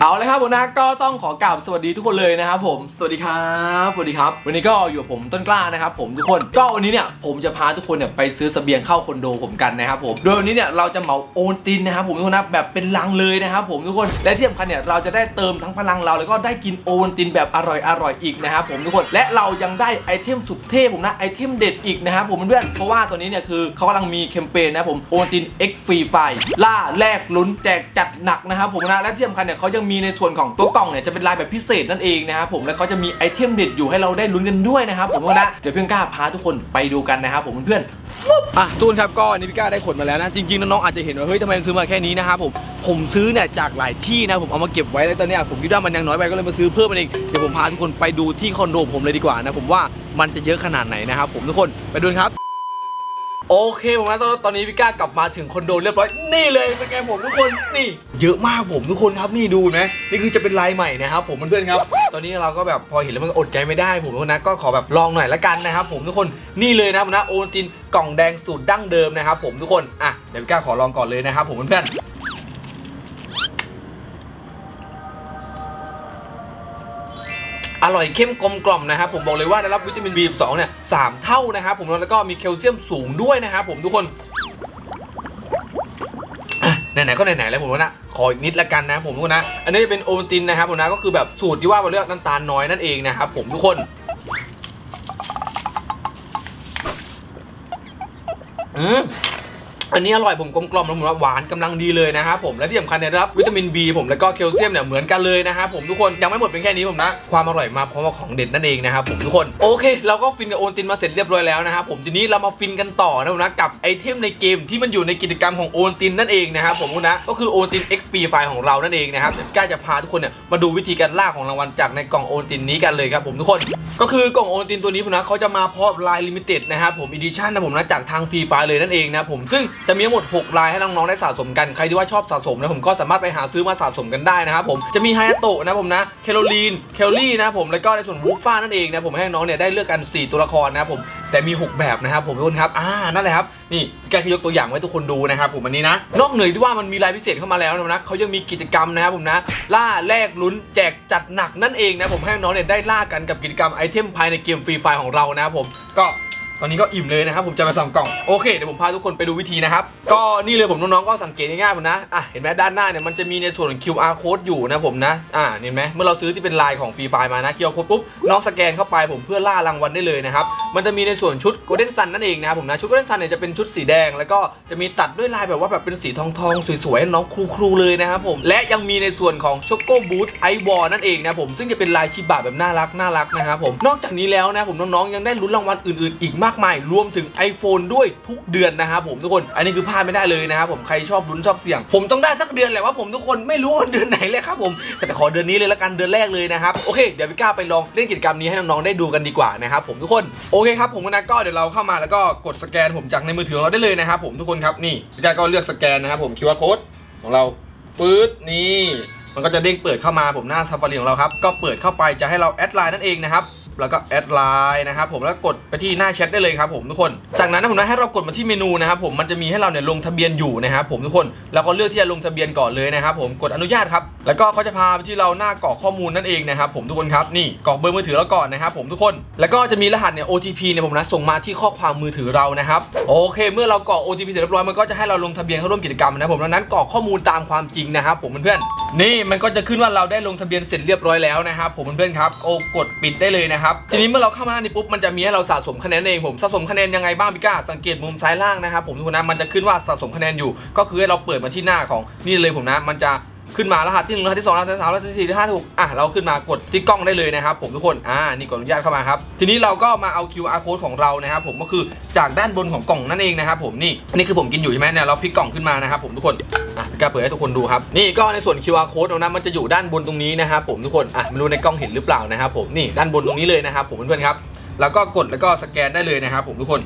เอาเลยครับผมนะก็ต้องขอกราบสวัสดีทุกคนเลยนะครับผมสวัสดีครับสวัสดีครับ วันนี้ก็อยู่กับผมต้นกล้านะครับผมทุกคนก็วันนี้เนี่ยผมจะพาทุกคนเนี่ยไปซื้อเสบียงเข้าคอนโดผมกันนะครับผมโดยวันนี้เนี่ยเราจะเหมาโอนตินนะครับผมทุกคนนะแบบเป็นลังเลยนะครับผมทุกคนและที่สำคัญเนี่ยเราจะได้เติมทั้งพลังเรา แล้วก็ได้กินโอนตินแบบอร่อยอร่อยอีกนะครับผมทุกคนและเรายังได้ไอเทมสุดเท่ผมนะไอเทมเด็ดอีกนะครับผมเพื่อนเพราะว่าตัวนี้เนี่ยคือเขากำลังมีแคมเปญนะผมโอนติน X ฟรีไฟล่าแลกลุ้นแจกจัดหนักนะครับผมนะและที่สำคัญเนี่ยเขายังมีในส่วนของตัวกล่องเนี่ยจะเป็นลายแบบพิเศษนั่นเองนะครับผมและเขาจะมีไอเทมเด็ดอยู่ให้เราได้ลุ้นกันด้วยนะครับผมนะเดี๋ยวพื่ก้าพาทุกคนไปดูกันนะครับผมเพื่อนอะทุกคนครับก็อันนี้พี่ก้าได้ขนมาแล้วนะจริงๆน้องๆอาจจะเห็นว่าเฮ้ยทำไมซื้อมาแค่นี้นะครับผมผมซื้อเนี่ยจากหลายที่นะผมเอามาเก็บไว้แล้วตอนเนี้ยผมคิดว่ามันยังน้อยไปก็เลยมาซื้อเพิ่มมันเองเดี๋ยวผมพาทุกคนไปดูที่คอนโดผมเลยดีกว่านะผมว่ามันจะเยอะขนาดไหนนะครับผมทุกคนไปดูครับ โอเคผมนะตอนนนี้พี่ก้ากลับมาถึงคอนโดเรียบร้อยนี่เลยเป็นไงผมทุกคนนี่ เยอะมากผมทุกคนครับนี่ดูนะนี่คือจะเป็นลายใหม่นะครับผมเพื่อนๆครับ ตอนนี้เราก็แบบพอเห็นแล้วมันอดใจไม่ได้ผมทุกคนนะก็ขอแบบลองหน่อยละกันนะครับผมทุกคนนี่เลยนะครับนะโอนตินกล่องแดงสูตรดั้งเดิมนะครับผมทุกคนอะเดี๋ยวพี่ก้าขอลองก่อนเลยนะครับผมเพื่อนๆ ร่อยเข้มกลมกล่อมนะครับผมบอกเลยว่าได้รับวิตามิน B12 เนี่ยสามเท่านะครับผมแล้วก็มีแคลเซียมสูงด้วยนะครับผมทุกคนไหนๆก็ไหนๆแล้วผมว่านะขออีกนิดละกันนะผมทุกคนนะ อันนี้จะเป็นโอวัลตินนะครับผมนะก็คือแบบสูตรที่ว่าเราเลือกน้ำตาลน้อยนั่นเองนะครับผมทุกคนอืม อันนี้อร่อยผมกลมกล่อมแล้วผมว่าหวานกำลังดีเลยนะครับผมและที่สำคัญเนี่ยได้รับวิตามิน B ผมแล้วก็แคลเซียมเนี่ยเหมือนกันเลยนะครับผมทุกคนยังไม่หมดเป็นแค่นี้ผมนะความอร่อยมาเพราะว่าของเด็ดนั่นเองนะครับผมทุกคนโอเคเราก็ฟินกับโอนตินมาเสร็จเรียบร้อยแล้วนะครับผมทีนี้เรามาฟินกันต่อนะผมนะกับไอเทมในเกมที่มันอยู่ในกิจกรรมของโอนตินนั่นเองนะครับผมนะก็คือโอนติน X ฟรีไฟของเรานั่นเองนะครับก้าจะพาทุกคนเนี่ยมาดูวิธีการล่าของรางวัลจากในกล่องโอนตินนี้กันเลยครับผมทุกคน ก็คือกล่องโอนตินตัวนี้ผมนะเขาจะมาพร้อมลายลิมิเต็ดนะครับผมอีดิชั่นนะผมนะจากทางฟรีไฟเลยนั่นเองนะผมซึ่งจะมีทั้งหมด 6 ลายให้น้องๆได้สะสมกันใครที่ว่าชอบสะสมนะผมก็สามารถไปหาซื้อมาสะสมกันได้นะครับผมจะมีไฮโตะนะผมนะเคโรลีนเคลลี่นะผมแล้วก็ในส่วนวูฟ่านั่นเองนะผมให้น้องเนี่ยได้เลือกกัน 4 ตัวละครนะผมแต่มี 6 แบบนะครับผมทุกคนครับอ่านั่นแหละครับนี่พี่แกยกตัวอย่างไว้ทุกคนดูนะครับผมอันนี้นะ นอกเหนือที่ว่ามันมีลายพิเศษเข้ามาแล้วนะเขายังมีกิจกรรมนะครับผมนะ ล่าแลกลุ้นแจกจัดหนักนั่นเองนะผมให้น้องเนี่ยได้ล่ากันกับกิจกรรมไอเทมภายในเกมฟรีไฟของเรานะครับผมก็ ตอนนี้ก็อิ่มเลยนะครับผมจะมาสั่งกล่องโอเคเดี๋ยวผมพาทุกคนไปดูวิธีนะครับก็นี่เลยผมน้องๆก็สังเกตง่ายๆผมนะอะเห็นไหมด้านหน้าเนี่ยมันจะมีในส่วนของ QR code อยู่นะผมนะอ่าเห็นไหมเมื่อเราซื้อที่เป็นลายของฟรีไฟมานะ QR code ปุ๊บน้องสแกนเข้าไปผมเพื่อล่ารางวัลได้เลยนะครับมันจะมีในส่วนชุด Golden Sun นั่นเองนะผมนะชุด Golden Sun เนี่ยจะเป็นชุดสีแดง แล้วก็จะมีตัดด้วยลายแบบว่าแบบเป็นสีทองทองๆสวยๆให้น้องครูๆเลยนะครับผมและยังมีในส่วนของช็อกโกบูทไอวอลนั่นเองนะผมซึ่งจะเป็นลายชิบะแบบน่ารักน่ารักนะครับผมนอกจากนี้แล้วนะผมน้องๆยังได้ลุ้นรางวัลอื่นๆอีกมากมาย รวมถึง iPhone ด้วยทุกเดือนนะครับผมทุกคน อันนี้คือพลาดไม่ได้เลยนะครับผมใครชอบลุ้นชอบเสี่ยง ผมต้องได้สักเดือนแหละว่าผมทุกคนไม่รู้ว่าเดือนไหนเลยครับผมแต่ขอเดือนนี้เลยละกันเดือนแรกเลยนะครับโอเคเดี๋ยวพี่ก้าไปลองเล่นกิจกรรมนี้ให้น้องๆได้ดูกันดีกว่านะครับผมทุกคนโอเคครับผมนะก็เดี๋ยวเราเข้ามาแล้วก็กดสแกนผมจากในมือถือของเราได้เลยนะครับผมทุกคนครับนี่พี่ก้าก็เลือกสแกนนะครับผม QR code ของเราปื๊ดนี่มันก็จะเด้งเปิดเข้ามาผมหน้า Safari ของเราครับ ก็เปิดเข้าไปจะให้เราแอดไลน์นั่นเองนะครับ แล้วก็แอดไลน์นะครับผมแล้วกดไปที่หน้าแชทได้เลยครับผมทุกคน จากนั้นนะผมนะให้เรากดมาที่เมนูนะครับผมมันจะมีให้เราเนี่ยลงทะเบียนอยู่นะครับผมทุกคนเราก็เลือกที่จะลงทะเบียนก่อนเลยนะครับผมกดอนุญาตครับแล้วก็เขาจะพาไปที่เราหน้ากรอกข้อมูลนั่นเองนะครับผมทุกคนครับนี่กรอกเบอร์มือถือเราก่อนนะครับผมทุกคน แล้วก็จะมีรหัสเนี่ย OTP เนี่ยผมนะส่งมาที่ข้อความมือถือเรานะครับโอเค เมื่อเรากรอก OTP เสร็จเรียบร้อยมันก็จะให้เราลงทะเบียนเข้าร่วมกิจกรรมนะครับผมดังนั้นกรอกข้อมูลตามความจริงนะครับผมเพื่อน นี่มันก็จะขึ้นว่าเราได้ลงทะเบียนเสร็จเรียบร้อยแล้วนะครับผมเพื่อนๆครับโอ้กดปิดได้เลยนะครับทีนี้เมื่อเราเข้ามาหน้านี้ปุ๊บมันจะมีให้เราสะสมคะแนนเองผมสะสมคะแนนยังไงบ้างพี่ก้าสังเกตมุมซ้ายล่างนะครับผมทุกคนนะมันจะขึ้นว่าสะสมคะแนนอยู่ ก็คือให้เราเปิดมาที่หน้าของนี่เลยผมนะมันจะ ขึ้นมารหัสที่หนึ่งรหัสที่สองรหัสที่สามรหัสที่สี่รหัสที่ห้าถูกอะเราขึ้นมากดที่กล้องได้เลยนะครับผมทุกคนอ่านี่กดอนุญาตเข้ามาครับทีนี้เราก็มาเอา QR code ของเรานะครับผมก็คือจากด้านบนของกล่องนั่นเองนะครับผมนี่นนี้คือผมกินอยู่ใช่ไหมเนี่ยเราพลิกกล่องขึ้นมานะครับผมทุกคนอะพี่ก้าเปิดให้ทุกคนดูครับนี่ก็ในส่วน QR code นั้นมันจะอยู่ด้านบนตรงนี้นะครับผมทุกคนอะไม่รู้ในกล้องเห็นหรือเปล่านะครับผมนี่ด้านบนตรงนี้เลยนะครับผมเพื่อนๆครับแล้วก็กดแล้วก็สแกนได้เลยนะครับผมทุกคน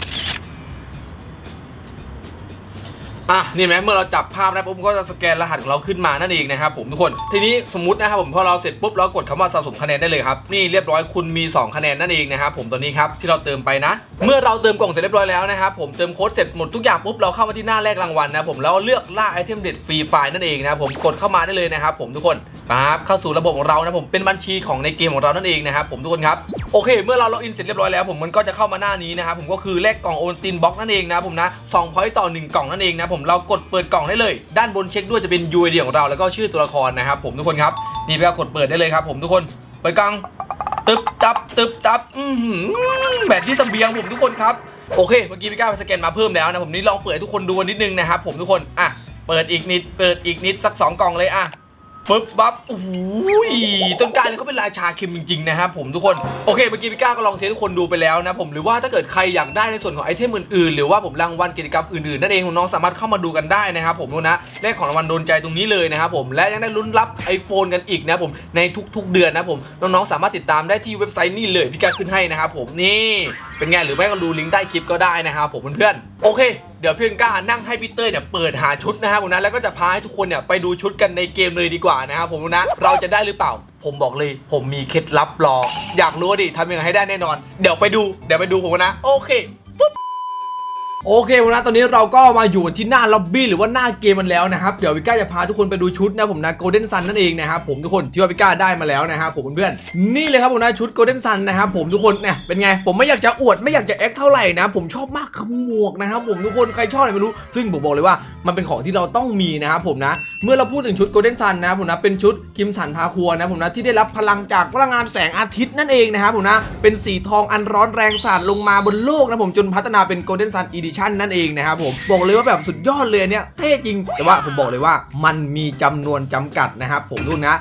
อะนี่ไหมเมื่อเราจับภาพได้ปุ๊บมันก็จะสแกนรหัสของเราขึ้นมานั่นเองนะครับผมทุกคน ทีนี้สมมตินะครับผมพอเราเสร็จปุ๊บเรากดคำว่าสะสมคะแนนได้เลยครับนี่เรียบร้อยคุณมี 2 คะแนนนั่นเองนะครับผมตัวนี้ครับที่เราเติมไปนะ เมื่อเราเติมกล่องเสร็จเรียบร้อยแล้วนะครับผมเติมโค้ดเสร็จหมดทุกอย่างปุ๊บเราเข้ามาที่หน้าแรกรางวัลนะผมแล้วเลือกล่าไอเทมเด็ดฟรีไฟล์นั่นเองนะครับผมกดเข้ามาได้เลยนะครับผมทุกคนปั๊บเข้าสู่ระบบของเรานะผมเป็นบัญชีของในเกมของเรานั่นเองนะครับผมทุกคนครับโอเค เมื่อเราล็อกอินเสร็จเรียบร้อยแล้วผมมันก็จะเข้ามาหน้านี้นะครับผมก็คือแลกกล่องโอนตินบ็อกนั่นเองนะผมนะสองพอยต์ต่อหนึ่งกล่องนั่นเองนะผมเรากดเปิดกล่องได้เลย ด้านบนเช็คด้วยจะเป็น UID ของเราแล้วก็ชื่อตัวละครนะครับผมทุกคนครับนี่ไปก็กดเปิดได้เลยครับผมทุกคนเปิดกล่องตึ๊บตับตึ๊บตับอือหือแบบที่ตะเบียงผมทุกคนครับโอเคเมื่อกี้พี่ก้าวไปสแกนมาเพิ่มแล้วนะผมนี่ลองเปิดให้ทุกคนดูนนิดนึงนะครับผมทุกคนอะเปิดอีกนิดเปิดอีกนิดสักสองกล่องเลยอะ ปึ๊บบับโอ้โหต้นกล้าเนี่ยเขาเป็นราชาเค็มจริงๆนะครับผมทุกคนโอเคเมื่อกี้พี่ก้าก็ลองเทสทุกคนดูไปแล้วนะผมหรือว่าถ้าเกิดใครอยากได้ในส่วนของไอเทมอื่นๆ หรือว่าผมรางวัลกิจกรรมอื่นๆนั่นเองน้องสามารถเข้ามาดูกันได้นะครับผมนะได้ของรางวัลโดนใจตรงนี้เลยนะครับผมและยังได้ลุ้นรับ iPhone กันอีกนะผมในทุกๆเดือนนะผมน้องๆสามารถติดตามได้ที่เว็บไซต์นี่เลยพี่ก้าขึ้นให้นะครับผมนี่ เป็นไงหรือไม่ก็ดูลิงก์ใต้คลิปก็ได้นะครับผมเพื่อนๆโอเค เดี๋ยวเพื่อนกล้านั่งให้พีเตอร์เนี่ยเปิดหาชุดนะครับผมนะแล้วก็จะพาให้ทุกคนเนี่ยไปดูชุดกันในเกมเลยดีกว่านะครับผมนะเราจะได้หรือเปล่า ผมบอกเลย ผมมีเคล็ดลับรอ อยากรู้ดิทำยังไงให้ได้แน่นอน เดี๋ยวไปดูเดี๋ยวไปดูผมนะโอเค โอเคผมนะตอนนี้เราก็มาอยู่ที่หน้าล็อบบี้หรือว่าหน้าเกมมันแล้วนะครับ เดี๋ยววิก้าจะพาทุกคนไปดูชุดนะผมนะโกลเด้นซันนั่นเองนะครับผมทุกคนที่ว่าวิก้าได้มาแล้วนะครับผมเพื่อนๆนี่เลยครับผมนะชุดโกลเด้นซันนะครับผมทุกคนเนี่ยเป็นไง ผมไม่อยากจะอวดไม่อยากจะแอคเท่าไหร่นะผมชอบมากขมวกนะครับผมทุกคนใครชอบอะไรไม่รู้ ซึ่งผมบอกเลยว่ามันเป็นของที่เราต้องมีนะครับผมนะ เมื่อเราพูดถึงชุดโกลเด้นซันนะผมนะเป็นชุดคิมสันพาครัวนะผมนะที่ได้รับพลังจากพลังงานแสงอาทิตย์นั่นเองนะครับผมนะเป็นสีทองอันร้อนแรงสาดลงมาบนโลกนะผมจนพัฒนาเป็นโกลเด้นซันอีดิชั่นนั่นเองนะครับผมบอกเลยว่าแบบสุดยอดเลยเนี่ยเท่จริงแต่ว่าผมบอกเลยว่ามันมีจำนวนจำกัดนะครับผมทุกคนนะ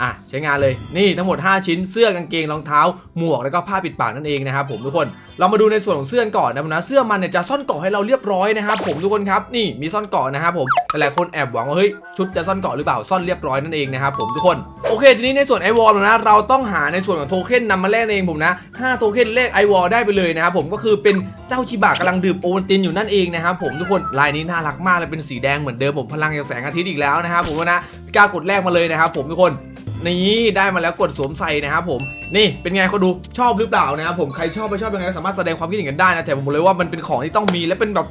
อะใช้งานเลยนี่ทั้งหมด 5 ชิ้นเสื้อกางเกงรองเท้า หมวกแล้วก็ผ้าปิดปากนั่นเองนะครับผมทุกคนเรามาดูในส่วนของเสื้อก่อนนะผมนะเสื้อมันเนี่ยจะซ่อนเกาะให้เราเรียบร้อยนะครับผมทุกคนครับนี่มีซ่อนเกาะนะครับผมหลายคนแอบหวังว่าเฮ้ยชุดจะซ่อนเกาะหรือเปล่าซ่อนเรียบร้อยนั่นเองนะครับผมทุกคนโอเคทีนี้ในส่วนไอวอลนะเราต้องหาในส่วนของโทเค็นนำมาแลกเองผมนะ5โทเค็นเลขไอวอลได้ไปเลยนะครับผมก็คือเป็นเจ้าชิบะกำลังดื่มโอวัลตินอยู่นั่นเองนะครับผมทุกคนลายนี้น่ารักมากเลยเป็นสีแดงเหมือนเดิมผมพลังจากแสงอาทิตย์อีกแล้วนะครับผมนะกล้ากดแรกมาเลยนะครับผมทุกคน นี่ได้มาแล้วกดสวมใส่นะครับผมนี่เป็นไงเขาดูชอบหรือเปล่านะครับผมใครชอบไม่ชอบยังไงก็สามารถแสดงความคิดเห็นกันได้นะแต่ผมบอกเลยว่ามันเป็นของที่ต้องมีและเป็นแบบ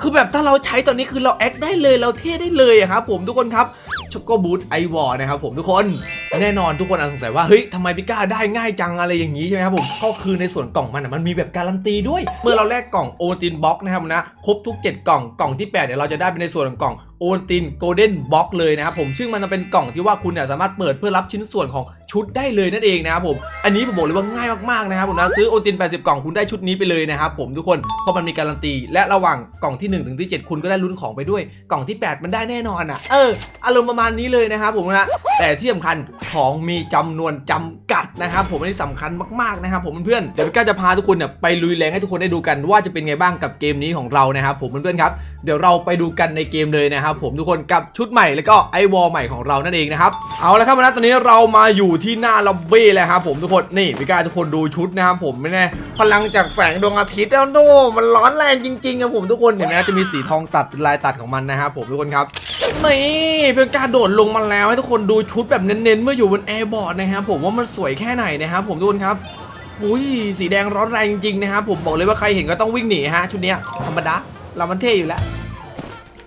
คือแบบถ้าเราใช้ตอนนี้คือเราแอคได้เลยเราเท่ได้เลยอะครับผมทุกคนครับช็อกโกบูทไอวอร์นะครับผมทุกคนแน่นอนทุกคนอาจสงสัยว่าเฮ้ยทำไมพิก้าได้ง่ายจังอะไรอย่างนี้ใช่ไหมครับผมก็คือในส่วนกล่องมันอะมันมีแบบการันตีด้วย เมื่อเราแลกกล่องโอตินบ็อกนะครับนะครบทุก 7 กล่องกล่องที่ 8 เนี่ยเราจะได้เป็นในส่วนของกล่อง โอตินโกลเด้นบ็อกเลยนะครับผมซึ่งมันจะเป็นกล่องที่ว่าคุณเนี่ยสามารถเปิดเพื่อรับชิ้นส่วนของชุดได้เลยนั่นเองนะครับผมอันนี้ผมบอกเลยว่าง่ายมากๆนะครับผมนะซื้อโอติน 80 กล่องคุณได้ชุดนี้ไปเลยนะครับผมทุกคนเพราะมันมีการันตี และระหว่างกล่องที่1ถึงที่7 คุณก็ได้ลุ้นของไปด้วย กล่องที่ 8 มันได้แน่นอนอะเอออารมณ์ประมาณนี้เลยนะครับผมนะแต่ที่สำคัญของมีจำนวนจำกัดนะครับผมอันนี้สำคัญมากๆนะครับผมเพื่อนๆเดี๋ยวพี่ก้าจะพาทุกคนเนี่ยไปลุยแรงให้ทุกคนได้ดูกันว่าจะเป็นไงบ้างกับเกมนี้ของเรานะครับผมเพื่อนๆครับเดี๋ยวเราไปดูกันในเกมเลยนะครับผมทุกคนกับชุดใหม่แล้วก็ไอวอลใหม่ของเรานั่นเองนะครับเอาละครับวันนี้ตอนนี้เรามาอยู่ที่หน้าล็อบบี้แล้วครับผมทุกคนนี่พี่กาทุกคนดูชุดนะครับผมไม่แน่พลังจากแสงดวงอาทิตย์แล้วโนมันร้อนแรงจริงๆครับผมทุกคนเห็นไหมจะมีสีทองตัดลายตัดของมันนะครับผมทุกคนครับนี่เป็นการโดดลงมาแล้วให้ทุกคนดูชุดแบบเน้นๆ เมื่ออยู่บนแอร์บอร์ดนะครับผมว่ามันสวยแค่ไหนนะครับผมทุกคนครับอุ้ยสีแดงร้อนแรงจริงๆนะครับผมบอกเลยว่าใครเห็นก็ต้องวิ่งหนีฮะชุดเนี้ยธรรมดา เรามันเท่อยู่แล้ว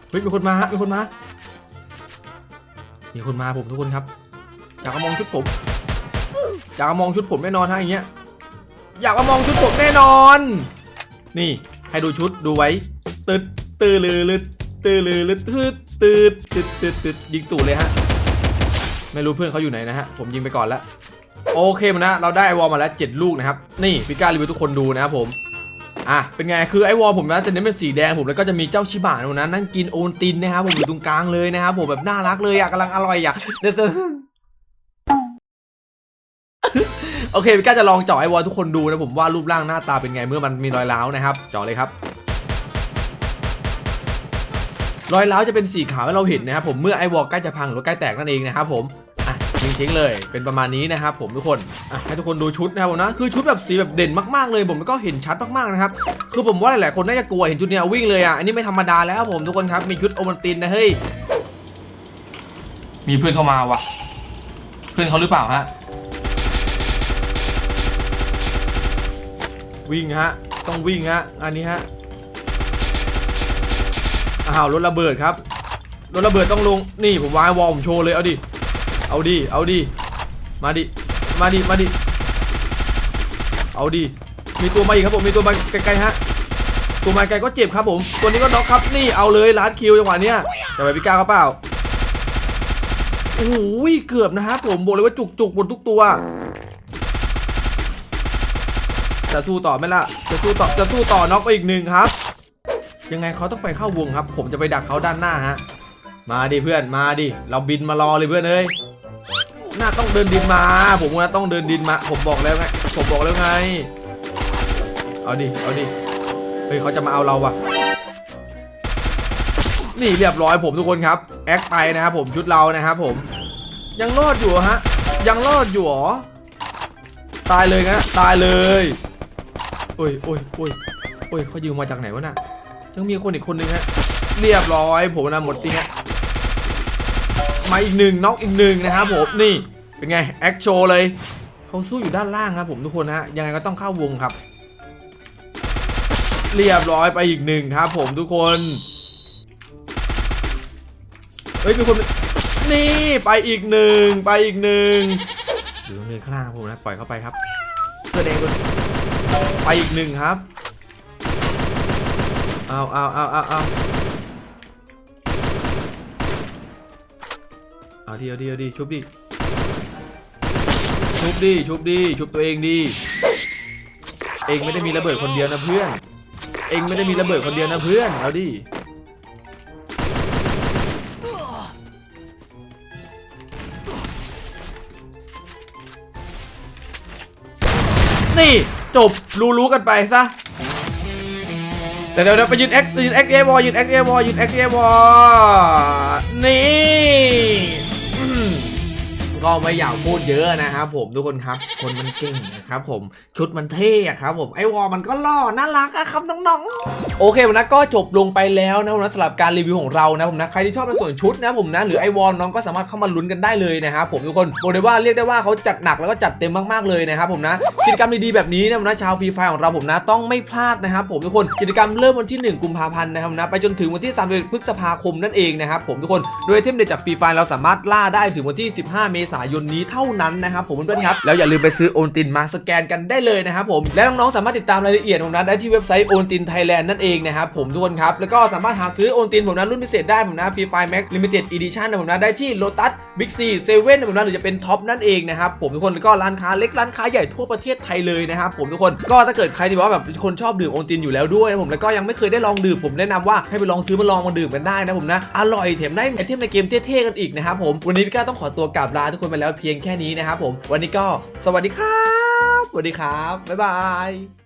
เฮ้ยมีคนมาฮะมีคนมา มีคนมาผมทุกคนครับ อยากมามองชุดผม อยากมามองชุดผมแน่นอนฮะอย่างเงี้ย อยากมามองชุดผมแน่นอน นี่ให้ดูชุดดูไว้ตึดตือลือลึดตืดลือลึดตืดตืดตืดตืดตืดยิงตู่เลยฮะ ไม่รู้เพื่อนเขาอยู่ไหนนะฮะ ผมยิงไปก่อนแล้วโอเคมันนะ เราได้วอลมาแล้ว 7 ลูกนะครับ นี่พี่ก้ารีวิวทุกคนดูนะครับผม อะเป็นไงคือไอวอลผมนะจะเน้นเป็นสีแดงผมแล้วก็จะมีเจ้าชิบะนะนั่งกินโอนตินนะครับผมอยู่ตรงกลางเลยนะครับผมแบบน่ารักเลยอะกำลังอร่อยอะเดี๋ยวโอเคพี่ก้าจะลองเจาะไอวอลทุกคนดูนะผมว่ารูปร่างหน้าตาเป็นไงเมื่อมันมีรอยร้าวนะครับเจาะเลยครับรอยร้าวจะเป็นสีขาวให้เราเห็นนะครับผมเมื่อไอวอลใกล้จะพังหรือใกล้แตกนั่นเองนะครับผม อะจริงๆเลย เป็นประมาณนี้นะครับผมทุกคนอะให้ทุกคนดูชุดนะครับผมนะ คือชุดแบบสีแบบเด่นมากๆเลยผมก็เห็นชัดมากๆนะครับ คือผมว่าหลายๆคนน่าจะกลัวเห็นชุดเนี้ยวิ่งเลยอะ อันนี้ไม่ธรรมดาแล้วผมทุกคนครับ มีชุดโอมันตินนะเฮ้ย มีเพื่อนเข้ามาวะเพื่อนเขาหรือเปล่าฮะ วิ่งฮะ ต้องวิ่งฮะ อันนี้ฮะ อ้าวรถระเบิดครับ รถระเบิดต้องลง นี่ผมวายวอลผมโชว์เลยเอาดิ เอาดิ เอาดิ มาดิ มาดิ มาดิ เอาดิ มีตัวมาอีกครับผม มีตัวมาไกลๆฮะ ตัวมาไกลก็เจ็บครับผม ตัวนี้ก็น็อกครับ นี่เอาเลยลัดคิวจังหวะเนี้ยจะไปพิก้าเขาเปล่าโอ้โหเกือบนะครับผมบอกเลยว่าจุกจุกๆหมดทุกตัว จะสู้ต่อไหมล่ะ จะสู้ต่อ จะสู้ต่อน็อกไปอีกหนึ่งครับ ยังไงเขาต้องไปเข้าวงครับ ผมจะไปดักเขาด้านหน้าฮะ มาดิเพื่อน มาดิ เราบินมารอเลยเพื่อนเอ้ย น่าต้องเดินดินมา ผมว่าต้องเดินดินมา ผมบอกแล้วไง ผมบอกแล้วไง เอาดิ เอาดิ เฮ้ยเขาจะมาเอาเราว่ะ นี่เรียบร้อยผมทุกคนครับ แอคไปนะครับผมชุดเรานะครับผม ยังรอดอยู่ฮะ ยังรอดอยู่หรอ ตายเลยนะตายเลยโอ้ยโอ้ยโอ้ยโอ้ยเขายืมมาจากไหนวะน่ะยังมีคนอีกคนนึงฮะ เรียบร้อยผมนะหมดจริงฮะ มาอีกหนึ่งน็อกอีกหนึ่งนะครับผมนี่เป็นไงแอคโชว์เลยเขาสู้อยู่ด้านล่างครับผมทุกคนฮะยังไงก็ต้องเข้าวงครับ เรียบร้อยไปอีกหนึ่งครับผมทุกคนเฮ้ยมีคนนี่ไปอีกหนึ่งไปอีกหนึ่งอยู่ตรงนินข้างล่างผมนะปล่อยเข้าไปครับเสื้อแดงด้วยไปอีกหนึ่งครับเอาเอาเอาเอาเอา เอาดีเอาดีเอาดีชุบดิชุบดิชุบดิชุบตัวเองดิเองไม่ได้มีระเบิดคนเดียวนะเพื่อน เองไม่ได้มีระเบิดคนเดียวนะเพื่อนเอาดินี่จบรู้รู้ๆกันไปซะเดี๋ยวเดี๋ยวเดี๋ยวไปยืนแอคยืนแอคเอวอยืนแอคเอวอยืนแอคเอวอนี่ ก็ไม่อยากพูดเยอะนะครับผมทุกคนครับ คนมันเก่งนะครับผมชุดมันเท่ครับผมไอวอมันก็หล่อน่ารักอะครับน้องๆ โอเคผมนะก็จบลงไปแล้วนะผมนะสำหรับการรีวิวของเรานะผมนะใครที่ชอบในส่วนชุดนะผมนะหรือไอวอนน้องก็สามารถเข้ามาลุ้นกันได้เลยนะครับผมทุกคนบอกเลยว่าเรียกได้ว่าเขาจัดหนักแล้วก็จัดเต็มมากๆเลยนะครับผมนะกิจกรรมดีๆแบบนี้นะผมนะชาวฟรีไฟของเราผมนะต้องไม่พลาดนะครับผมทุกคนกิจกรรมเริ่มวันที่ 1 กุมภาพันธ์นะครับนะไปจนถึงวันที่3พฤษภาคมนั่นเองนะครับผมทุกคนโดยเทมเด็ดจากฟรีไฟเราสามารถล่าได้ถึงวันที่ 15 เมษายนนี้เท่านั้นนะครับผมเพื่อนๆครับแล้วอย่าลืมไปซื้อโอนตินมาสแกนกันได้เลยนะครับผมและน้องๆสามารถติดตามรายละเอียดของนั้นได้ที่เว็บไซต์โอนตินไทยแลนด์นั่นเองนะครับผมทุกคนครับแล้วก็สามารถหาซื้อโอนตินผมนะรุ่นพิเศษได้ผมนะฟรีไฟแม็กลิมิเต็ดอีดิชั่นผมนะได้ที่โลตัสบิ๊กซีเซเว่นผมนะหรือจะเป็นท็อปนั่นเองนะครับผมทุกคนแล้วก็ร้านค้าเล็กร้านค้าใหญ่ทั่วประเทศไทยเลยนะครับผมทุกคนก็ถ้าเกิดใครที่ว่าแบบคนชอบดื่มโอนตินอยู่แล้วด้วยนะผมแล้วก็ยังไม่เคยได้ลองดื่มผมแนะนำว่าให้ไปลองซื้อมาลองมาดื่มกันได้นะผมนะอร่อยแถมได้ไอเทมในเกมเท่ๆกันอีกนะครับผมวันนี้พี่ก้าต้องขอตัวกราบลาทุกคนไปแล้วเพียงแค่นี้นะครับผม วันนี้ก็สวัสดีครับ สวัสดีครับ บ๊ายบาย